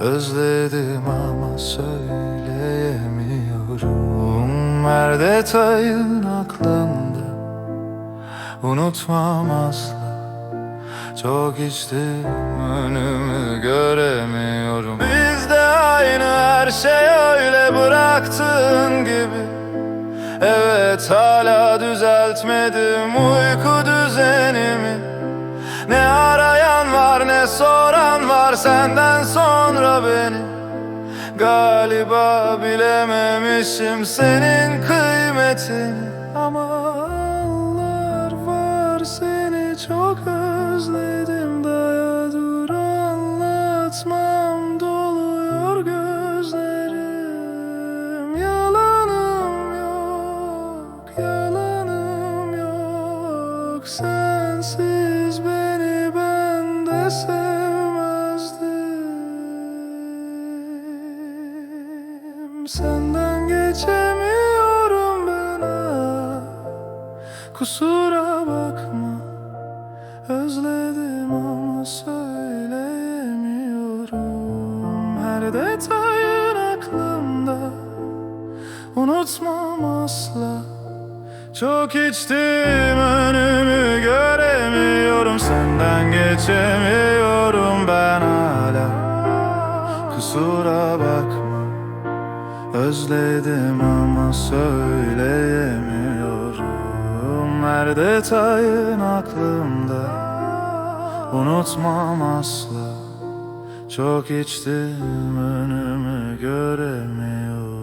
Özledim ama söyleyemiyorum. Her detayın aklımda Unutmam asla. Çok içtim önümü göremiyorum. Biz de aynı her şey öyle bıraktığın gibi. Evet hala düzeltmedim uyku düzenimi. Ne arayan soran var senden sonra beni. Galiba bilememişim senin kıymetini. Ama Allah var seni çok özledim. Daya dur anlatmam doluyor gözlerim. Yalanım yok, yalanım yok. Sensiz sevmezdim. Senden geçemiyorum ben ah. Kusura bakma. Özledim ama söyleyemiyorum. Her detayın aklımda. Unutmam asla. Çok içtim önümü göremiyorum. Senden geçemiyorum Kusura bakma. Özledim ama söyleyemiyorum. Her detayın aklımda. Unutmam asla. Çok içtim önümü göremiyorum